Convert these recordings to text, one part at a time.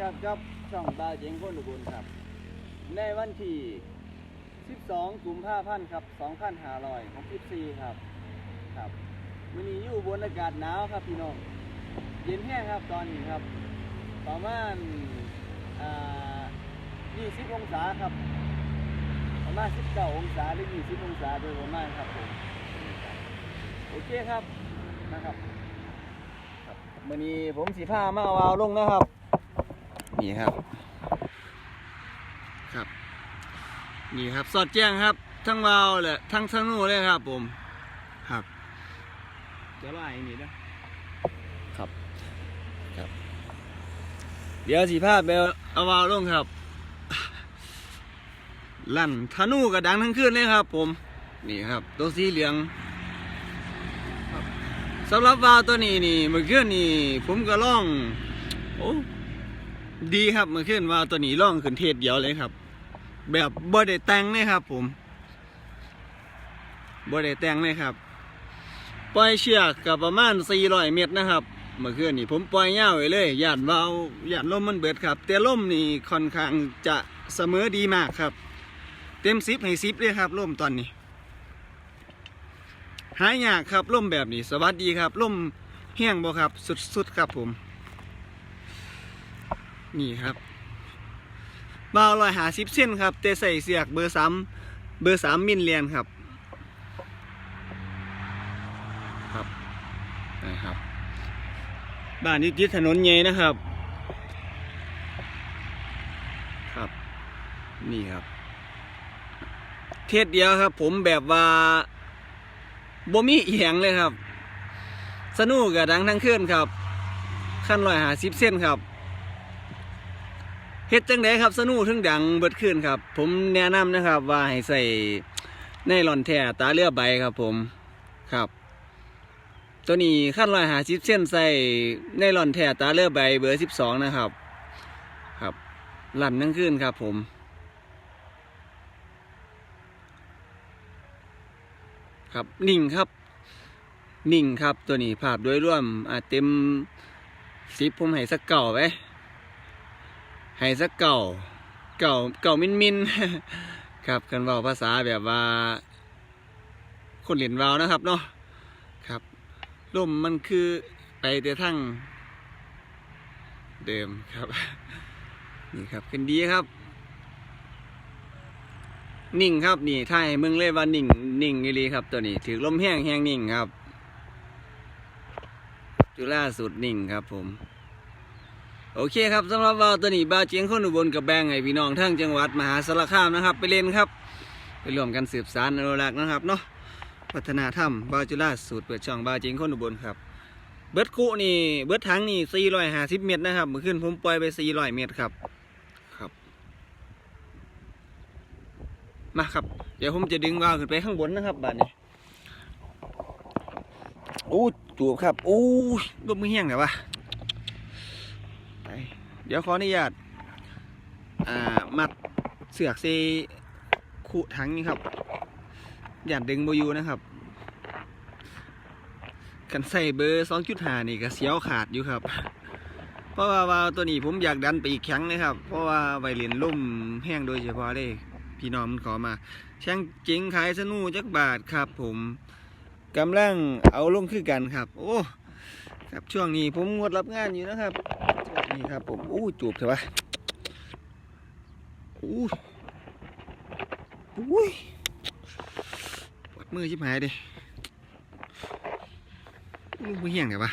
ครับกับช่องบาวเจงคนอุบลครับ ในวันที่ 12กุมภาพันธ์ครับ2564ครับ ครับวันนี้อยู่บนอากาศหนาวครับพี่น้อง เย็นแห้งครับตอนนี้ครับ ประมาณอ่า20องศาครับ ประมาณ19องศาหรือ20องศาโดยประมาณครับผม โอเคครับ นะครับ ครับวันนี้ผมสีผ้ามาเอาวาวลงนะครับ นี่ครับ ครับ นี่ครับ สอดแจ้งครับ ทั้งวาวเลยทั้งทั้งนู่นเลยครับ ผม ครับจะไล่นี่นะครับ ครับ เดี๋ยวสีผ้าไปเอาวาวลงครับ ลั่นธนูกระดังทั้งคืนเลยครับ ผม นี่ครับ ตัวสีเหลืองสำหรับวาวตัวนี้นี่เมื่อคืนนี่ ผมก็ล่อง โอ้ ดีครับเมื่อคืนว่าวตัวนี้ล่องขึ้นเทศเดียวเลยครับ แบบบ่ได้แต่งเลยครับผมบ่ได้แต่งเลยครับ ปล่อยเชือกกับประมาณ 400 เมตรนะครับ เมื่อคืนนี่ผมปล่อยยาวไว้เลยหย่านวาวย่านลมมันเบิดครับ แต่ลมนี่ค่อนข้างจะเสมอดีมากครับ เต็มซิปให้ซิปเลยครับลมตอนนี้ หายยากครับล่มแบบนี้ สวัสดีครับล่มแห้งบ่ครับ สุดๆครับผม นี่ครับบาวลอยหาสิบเส้นครับแต่ใส่เสียกเบอร์สามเบอร์สามมิลเลียนครับ ครับนะครับ บ้านนี้ติดถนนใหญ่นะครับ ครับ นี่ครับ เทศเดียวครับ ผมแบบว่าบ่มีเอียงเลยครับ สนุกกับดังทั้งคืนครับ ขั้นร้อยหาสิบเส้นครับ เฮ็ดจังไดครับสนุกถึงดังเบิดคืนครับ ผมแนะนำนะครับ ว่าให้ใส่ในหลอนแท้ตาเลือใบครับผมครับ ตัวนี้ขั้นร้อยหาสิบเส้นใส่ในหลอนแท้ตาเลือใบเบอร์สิบสองนะครับ ครับลั่นทั้งคืนครับผมครับนิ่งครับ นิ่งครับตัวนี้ภาพโดยรวมอาจเต็มสิบผมให้สักเก่าไว้ ให้สักเก่าเก่าเก่ามินมินครับกันว่าภาษาแบบว่า คนเหรียญวาวนะครับเนาะครับลมมันคือไปแต่ทั้งเดิมครับ นี่ครับขึ้นดีครับ นิ่งครับนี่ถ่ายมึงเลยว่านิ่งนิ่งอีหลีครับ ตัวนี้ถือลมแห้งแห้งนิ่งครับ จุฬาสุดนิ่งครับผม โอเคครับสำหรับว่าวตัวนี้บาวเจียงคนอุบลกับแบงให้พี่น้องทั้งจังหวัดมหาสารคามนะครับ ไปเล่นครับ ไปร่วมกันสืบสานอนุรักษ์นะครับเนาะวัฒนธรรมบาวจุฬาสูตรเปิดช่องบาวเจียงคนอุบลครับ เบิร์ดคุนี่เบิร์ดถังนี่ 450 เมตรนะครับเมื่อคืนผมปล่อยไป 400 เมตรครับครับ มาครับ เดี๋ยวผมจะดึงว่าวขึ้นไปข้างบนนะครับบาดนี้โอ้จูบครับโอ้ยลมมือแห้งแต่ว่าไปเดี๋ยวขออนุญาตอ่ามัดเสือกเซขุถังนี่ครับอย่าดึงโบยูนะครับกันใส่เบอร์สองจุดห้านี่ก็เสียวขาดอยู่ครับ เพราะว่าวาวตัวนี้ผมอยากดันไปอีกครั้งนะครับ เพราะว่าไวเลนลุ่มแห้งโดยเฉพาะเลยพี่น้องมันขอมาช่างเจ๋งขายสนูจักบาทครับ ผมกำลังเอาลงคือกันครับ โอ้ครับช่วงนี้ผมงดรับงานอยู่นะครับ นี่ครับผมอู้จูบเถอะวะอู้อุ้ยปวดมือชิบหายดิอู้มือเหี้ยงไงวะ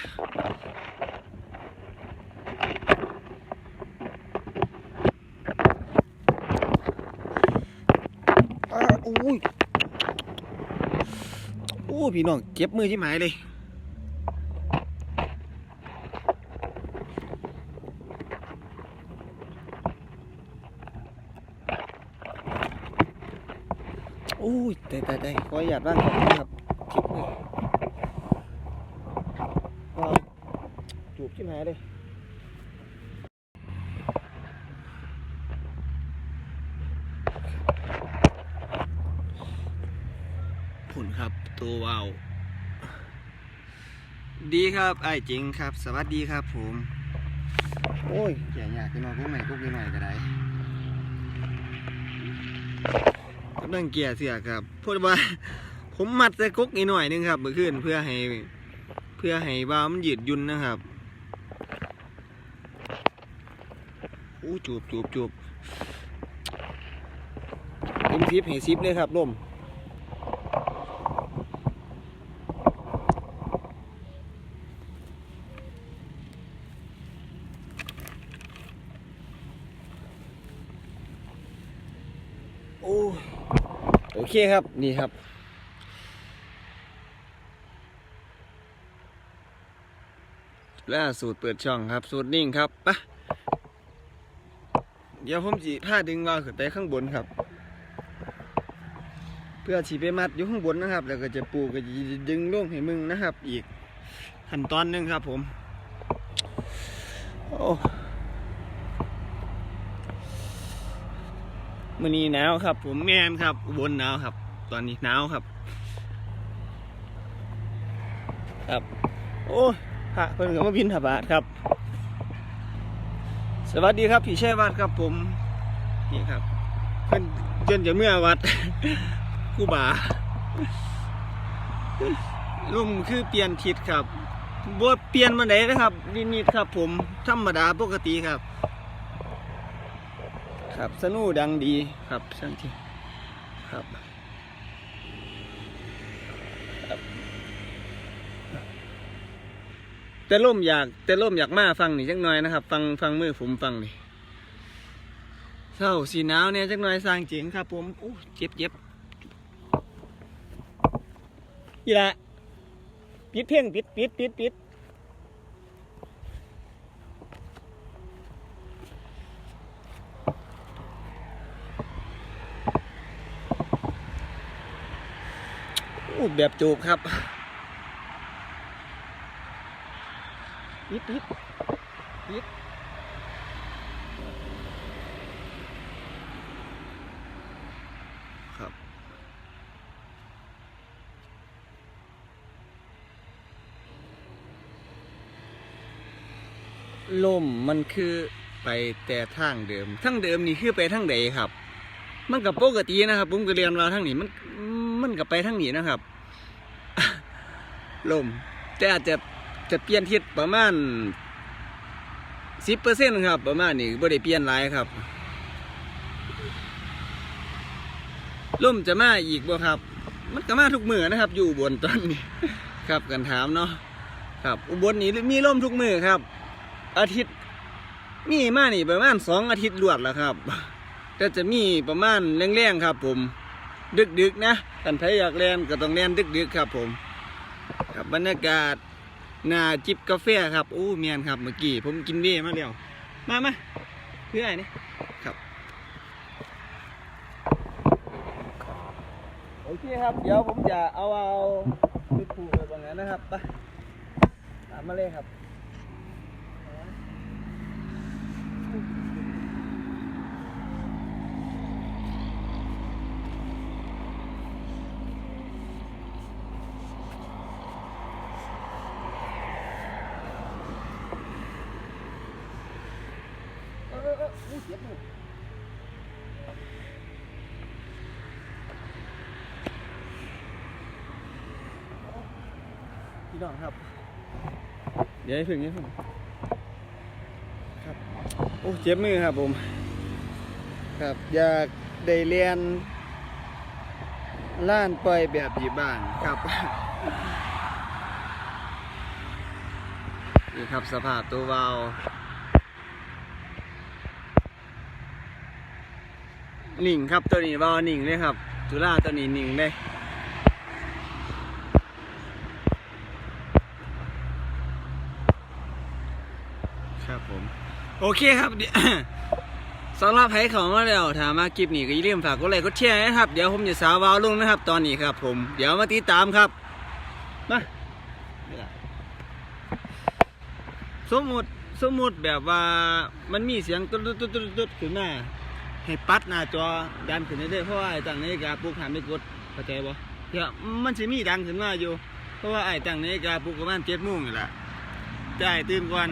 อ้าอุ้ยโอ้พี่น้องเจ็บมือชิบหายเลย โอ้ ยแต่แต่แต่ขออยากร่างของนะครับคลิปเลยว้จูบชิบหายเลยผลครับตัววาวดีครับไอ้จริงครับ สวัสดีครับผม โอ้ยแก่ยากขึ้นหน่อยพวกใหม่พวกนี้หน่อยก็ได้ำลังเกียร์เสียครับพูดว่า ผมมัดใส่กุ๊กนิดหน่อยนึงครับเมื่อคืนเพื่อให้ เพื่อให้ว่ามันยืดยุ่นนะครับอู้จูบจูบจูบเต็มซิปให้ซิปเลยครับลมโอ้ย โอเคครับนี่ครับ ล่าสูตรเปิดช่องครับ สูตรนิ่งครับปะเดี๋ยวผมจีผ้าดึงวางขึ้นไปข้างบนครับ เพื่อฉีไปมัดอยู่ข้างบนนะครับ แล้วก็จะปูก็จะดึงลงให้มึงนะครับ อีกขั้นตอนหนึงครับผม โอ้ มื่อนี้หนาวครับ ผมแมนครับบนหนาวครับ ตอนนี้หนาวครับ ครับ โอ้พระเพิ่นก็มาบินถบาทครับ สวัสดีครับพี่ชัยวัดครับผม นี่ครับ เพิ่นจนจะเมื่อวัดกูบาลุ่มคือเปลี่ยนทิศครับบวเปลี่ยนมาไหนนะครับนิดๆครับ ผมธรรมดาปกติครับ ครับสนุดังดีครับช่างที่ครับแต่ล่มอยากแต่ล่มอยากมาฟังนี่จักหน่อยนะครับ ฟังฟังมือผมฟังนี่เศร้าสีหนาวเนี่ยจักหน่อยสร้างเจ๋งครับ ผมโอ้เจ็บเจ็บอีละปิดเพ่งปิดปิดปิดปิด โอ้แบบจูบครับปิดปิดปิดครับลมมันคือไปแต่ทางเดิมทางเดิมนี่คือไปทางใดครับ มันกับปกตินะครับ ผมก็เรียนมาทางนี้มัน มันกับไปทางนี้นะครับ ลม แต่อาจจะจะเปลี่ยนทิศประมาณสิบเปอร์เซ็นต์ครับ ประมาณนี้บ่ได้เปลี่ยนหลายครับลมจะมาอีกบ่ครับ มันก็มาทุกมือนะครับ อยู่บนตอนนี้ครับกันถามเนาะครับ อุบลนี่มีลมทุกมือครับ อาทิตย์มีมานี่ประมาณสองอาทิตย์รวดแล้วครับก็จะมีประมาณแรงๆครับ ผม ดึกๆนะกันใครอยากเล่นก็ต้องเล่นดึกๆครับผมครับบรรยากาศหน้าจิบกาแฟครับโอ้เมียนครับเมื่อกี้ผมกินเบียร์มาแล้วมามาเพื่ออะไรนี่ครับโอเคครับ เดี๋ยวผมจะเอาเอาไปผูกไว้ตรงนั้นนะครับไปตามมาเลยครับเออเออเอออู้เจ็บมือ พี่น้องครับ เดี๋ยวให้ถึงนี้ผมครับ โอ้เจ็บมือครับผม ครับอยากได้เรียนล้านปล่อยแบบยู่บ้านครับนี่ครับสภาพตัววาล์วนิ่งครับตัวนี้วาล์วนิ่งเลยครับจุฬาตัวนี้นิ่งเลย ครับผม โอเคครับสำหรับใครเขามาแล้วถามมาคลิปนี้ก็อย่าลืมฝากกดไลค์กดแชร์นะครับ เดี๋ยวผมจะสาววาวลงนะครับ ตอนนี้ครับ ผม เดี๋ยวมาติดตามครับมาสมมติสมมติแบบว่ามันมีเสียงตุ๊ดตุ๊ดตุ๊ดตุ๊ดขึ้นมาให้ปัดหน้าจอดันขึ้นได้ เพราะว่าไอ้ตั้งนาฬิกาปลุกหามไม่กดเข้าใจบ่เดี๋ยวมันจะมีดังขึ้นมาอยู่ เพราะว่าไอ้ตั้งนาฬิกาปลุกประมาณเจ็ดโมงนี่แหละได้ตื่นก่อน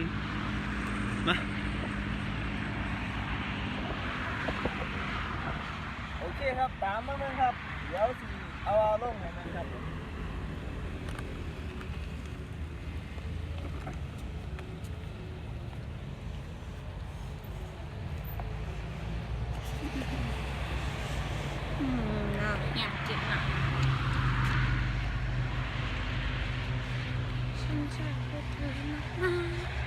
มา ครับตามมาเบิ่งครับ เดี๋ยวสิเอาเอาลงให้มันครับอืมเนาะอยากกินอะฉันชอบเธอมากๆ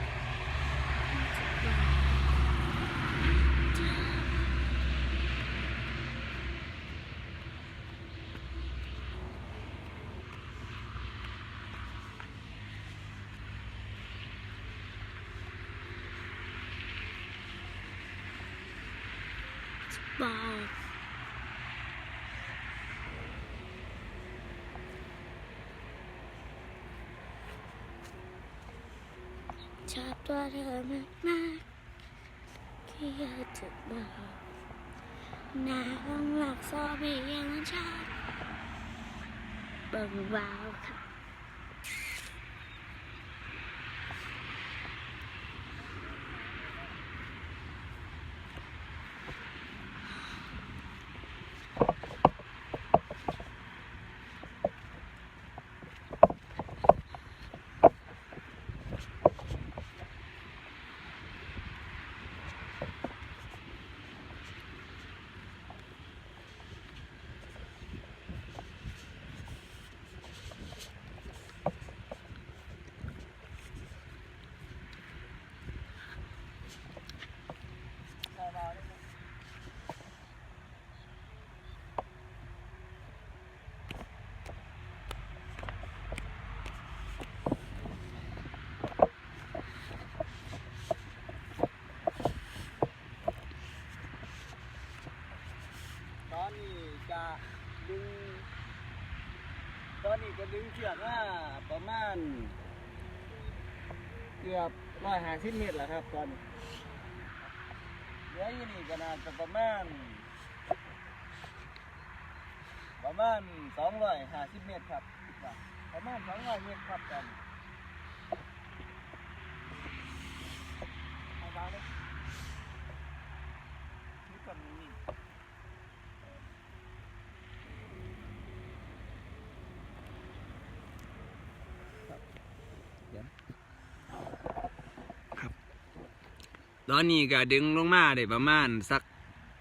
บอกชอบตัวเธอมากมากที่อยากจะบอกน้ำหลักซอบียังชอบเบิ่งวาวค่ะ ตอนนี้จะดึง ตอนนี้ก็ดึงเชือกมาประมาณ เกือบร้อยห้าสิบเมตรแล้วครับตอนนี้เหลืออยู่นี่ก็น่าจะประมาณ ประมาณสองร้อยห้าสิบเมตรครับคิดว่าประมาณสองร้อยเมตรครับตอนนี้เอาเบาเลยนี่ก่อนนี่ ตอนนี้ก็ดึงลงมาได้ประมาณสัก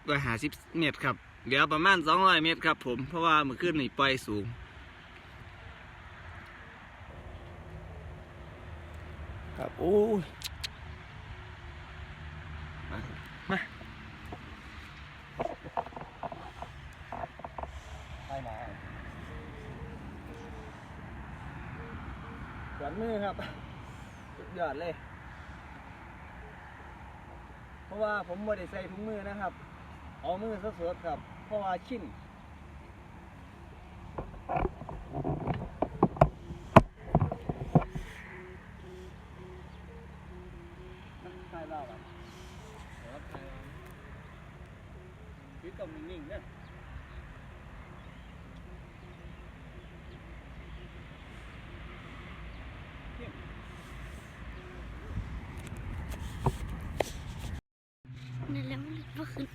ร้อยห้าสิบเมตรครับเหลือประมาณสองร้อยเมตรครับผมเพราะว่ามื่อคืนนี่ปล่อยสูงครับโอ้ยมามาไปมาหยอดมือครับยอดเลย ว่าผมไม่ได้ใส่ถุงมือนะครับ เอามือสดๆครับ เพราะว่าชินใช่เล่าอะเดี๋ยวใช่พี่ต้องนิ่งๆเนี่ย นั่นแล้วมันเลยว่าขึ้น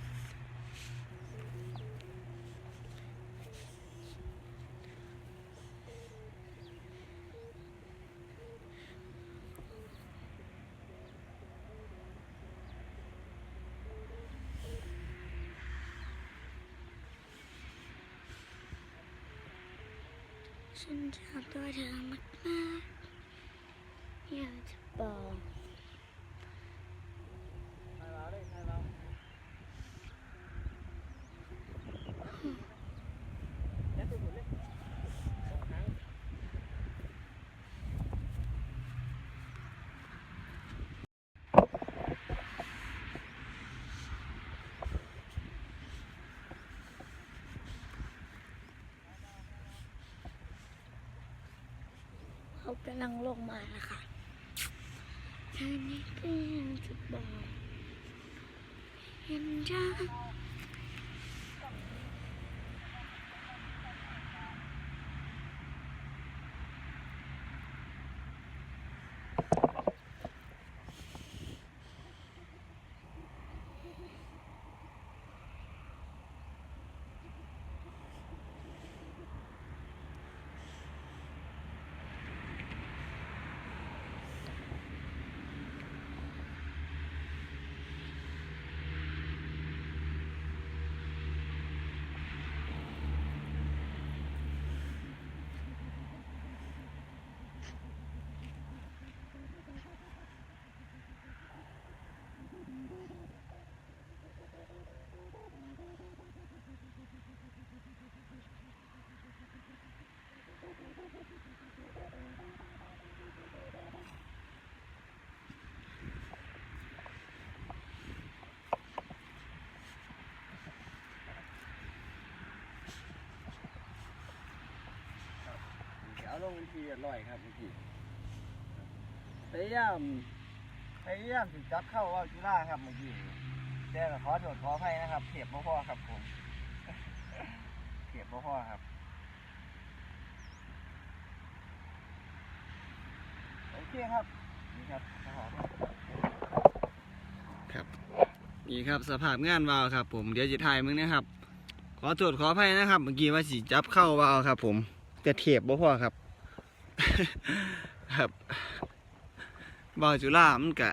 ฉันชอบตัวเธอมากๆอยากจะบอก ใช่เล่าเลยใช่เล่าเดี๋ยวตัวหมุนเลยสองครั้ง เขากำลังลงมานะคะอันนี้ก็ยังจะบอกเห็นจ้า งบัญชีเรียบร้อยครับเมื่อกี้พยายามพยายามจับเข้าว่าจุฬาครับเมื่อกี้แต่ก็ขอโทษขออภัยนะครับเทียบบ่อครับผมเทียบบ่อครับโอเคครับนี่ครับสภาพครับนี่ครับสภาพงานวาวครับ ผมเดี๋ยวจะถ่ายมึงนะครับ ขอโทษขออภัยนะครับ เมื่อกี้ว่าสิจับเข้าวาวครับ ผมแต่เทียบบ่พอครับ ครับบาวจุฬามันกะ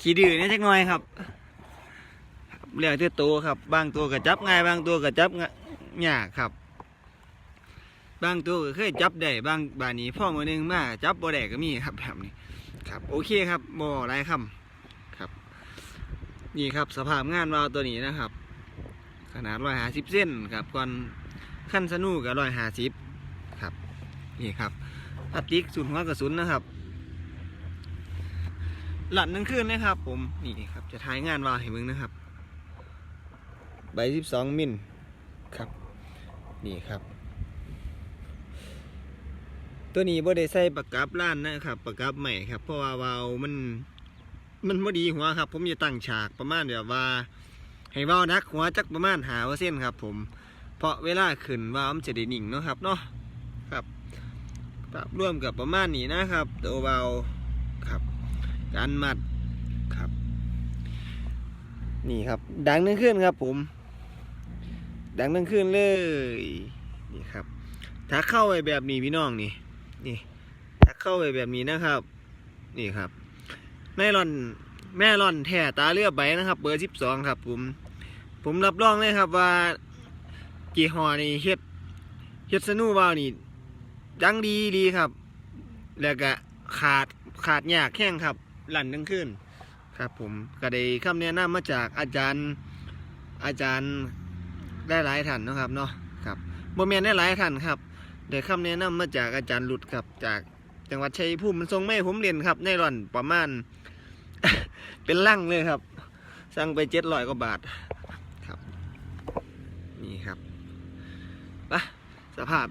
ขี้ดื้อนี่จักหน่อยครับเรียกที่ตัวครับ บางตัวก็จับง่าย บางตัวก็จับง่ยากครับ บางตัวก็เคยจับได้บางบานนี้พ่อมือหนึงมาจับบ่ได้ก็มีครับแบบนี้ ครับ โอเคครับบ่ไรคำครับ นี่ครับสภาพงานวาตัวนี้นะครับ ขนาดร้อยหาสิบเส้นครับก่อนขั้นสนูกับร้อยหาสิบ นี่ครับพลาสติกสูนหัวกระสุนนะครับ หลัดหนึงขึ้นนะครับ ผมนี่ครับ จะท้ายงานวาวให้มึงนะครับ ใบสิบสองมิลครับ นี่ครับ ตัวนี้บ่ได้ใส่ประกับล้านนะครับประกับใหม่ครับ เพราะว่าวาวมัน มันบ่ดีหัวครับ ผมจะตั้งฉากประมาณแบบว่าให้วาวนักหัวจักประมาณหาเปอร์เซ็นครับ ผม เพราะเวลาขึ้นวาวมันจะได้นิ่งเนาะครับเนาะครับ ปรับร่วมกับประมาณนี้นะครับตัววาครับการมัดครับ นี่ครับ ดังนึงขึ้นครับผม ดังนึงขึ้นเลยนี่ครับ ถ้าเข้าไปแบบนี้พี่น้องนี่นี่ถ้าเข้าไปแบบนี้นะครับ นี่ครับแม่ร่อนแม่ร่อนแท่ตาเลือใบนะครับ เบอร์สิบสองครับ ผม ผมรับรองเลยครับว่า กี่หอนี่เฮ็ดเฮ็ดสนูวาวนี่ ดังดีดีครับ แล้วก็ขาดขาดยากแข้งครับหลั่นทั้งคืนครับ ผมก็ได้คำแนะนำมาจากอาจารย์อาจารย์ได้หลายท่านนะครับเนาะครับโมเมนได้หลายท่านครับได้คำแนะนำมาจากอาจารย์หลุดครับ จากจังหวัดชัยภูมิมันทรงไม่ผมเรียนครับในร่อนประมาณ เป็นลั่งเลยครับ สั่งไปเจ็ดร้อยกว่าบาทครับ นี่ครับไปะสภาพ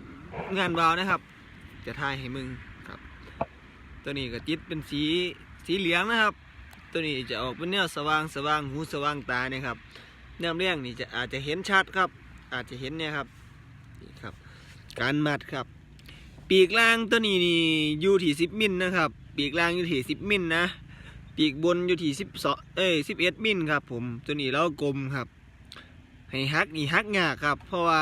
งานวานะครับ จะทายให้มึงครับ ตัวนี้ก็จิตเป็นสีสีเหลืองนะครับ ตัวนี้จะออกเป็นแนวสว่างสว่างหูสว่างตาเนี่ยครับแนวเรียงนี่จะอาจจะเห็นชัดครับ อาจจะเห็นเนี่ยครับนี่ครับ การมัดครับ ปีกล่างตัวนี้นี่อยู่ที่สิบมิลนะครับ ปีกล่างอยู่ที่สิบมิลนะปีกบนอยู่ที่สิบสองเอ้ยสิบเอ็ดมิลครับ ผมตัวนี้เรากลมครับ ให้ฮักนี่ฮักยาครับ เพราะว่า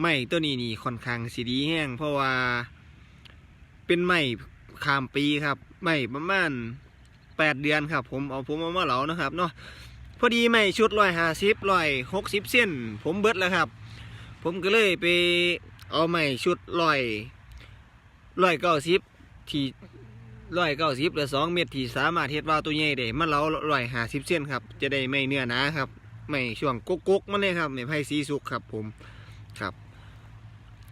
ไม้ตัวนี้นี่ค่อนข้างสีดีแห้งเพราะว่า เป็นไม้ข้ามปีครับไม้ประมาณแปดเดือนครับ ผมเอาผมเอามาเหลานะครับเนาะพอดีไม้ชุดร้อยห้าสิบร้อยหกสิบเส้น ผมเบิดแล้วครับ ผมก็เลยไปเอาไม้ชุดร้อยร้อยเก้าสิบที่ร้อยเก้าสิบหรือสองเม็ดที่สามารถเฮ็ดวาตัวใหญ่ได้มันเล้าร้อยห้าสิบเส้นครับ จะได้ไม่เนื้อหนาครับไม่ช่วงกุ๊กกุ๊กมันเลยครับไม่ไผ่สีสุกครับผมครับ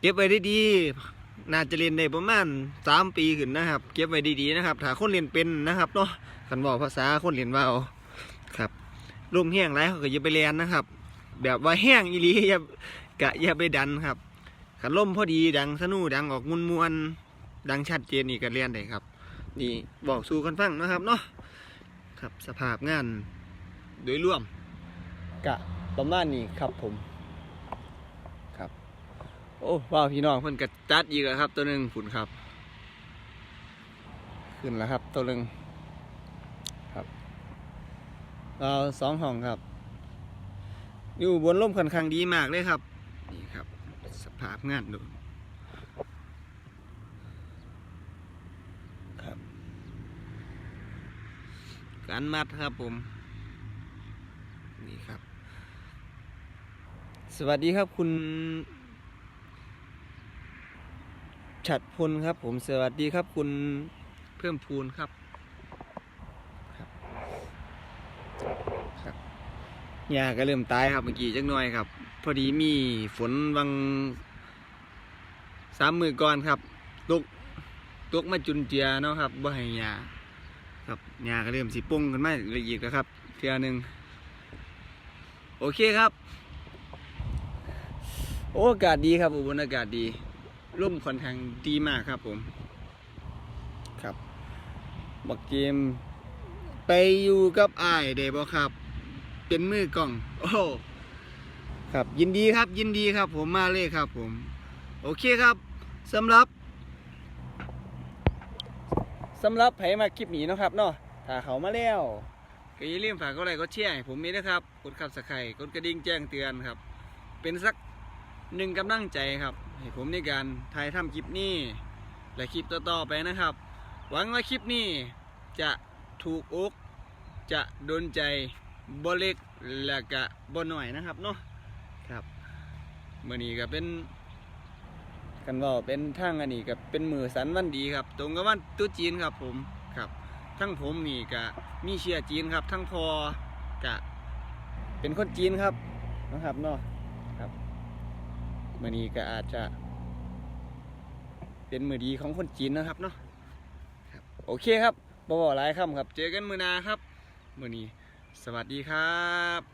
เก็บไว้ดีๆน่าจะเรียนได้ประมาณสามปีขึ้นนะครับ เก็บไว้ดีๆนะครับถ้าคนเรียนเป็นนะครับเนาะคันบอกภาษาคนเรียนว่าครับลมแห้งไรเขาก็อย่าไปเรียนนะครับ แบบว่าแห้งอีหลีอย่ากะอย่าไปดันครับขันล่มพอดีดังสนูดังออกมวนมวนดังชัดเจนนี่ก็เรียนได้ครับ นี่บอกสู่กันฟังนะครับเนาะครับสภาพงานโดยรวมกะประมาณนี้ครับผม โอ้ว้าวพี่น้องเพิ่นกระจัดอีกแล้วครับ ตัวหนึ่งฝุ่นครับ ขึ้นแล้วครับ ตัวหนึ่งครับเราสองห้องครับ อยู่บนร่มค่อนข้างดีมากเลยครับ นี่ครับ สภาพงานดูครับ การมัดครับผม นี่ครับ สวัสดีครับคุณ ฉัดพลครับ ผมสวัสดีครับคุณเพิ่มพูนครับครับครับหญ้าก็เริ่มตายครับเมื่อกี้จักหน่อยครับ พอดีมีฝนวังสามมือก่อนครับตกตกมาจุนเจียเนาะครับบ่ให้หญ้าครับหญ้าก็เริ่มสิปุ้งขึ้นมาอีกแล้วครับเทียหนึ่งโอเคครับ โอ้อากาศดีครับอุบลอากาศดี ร่มค่อนข้างดีมากครับผม ครับบักเกม ไปอยู่กับอ้ายได้บ่ครับ เป็นมือกล่อง โอ้ครับยินดีครับยินดีครับ ผมมาเลยครับผม โอเคครับสำหรับสำหรับไผมาคลิปนี้นะครับเนาะถ้าเขามาแล้วก็อย่าลืมฝากกดไลค์กดแชร์ให้ผมมีนะครับ กดขับสไครต์กดกระดิ่งแจ้งเตือนครับ เป็นสักหนึ่งกำลังใจครับ ให้ผมในการถ่ายทำคลิปนี้ และคลิปต่อๆไปนะครับ หวังว่าคลิปนี้จะถูกอกจะโดนใจบ่เล็กและก็บ่หน่อยนะครับเนาะครับเมื่อนี้ก็เป็นกันว่าเป็นทางอันนี้กับเป็นมือสันวันดีครับ ตรงกับวันตุ๊จีนครับผมครับ ทั้งผมนี่กะมีเชื้อจีนครับ ทั้งพอกะเป็นคนจีนครับนะครับเนาะ มื่อนี้ก็อาจจะ เป็นมือดีของคนจีนนะครับเนาะโอเคครับบ่บอกหลายคำครับ เจอกันมือหนาครับ มือนี้ สวัสดีครับ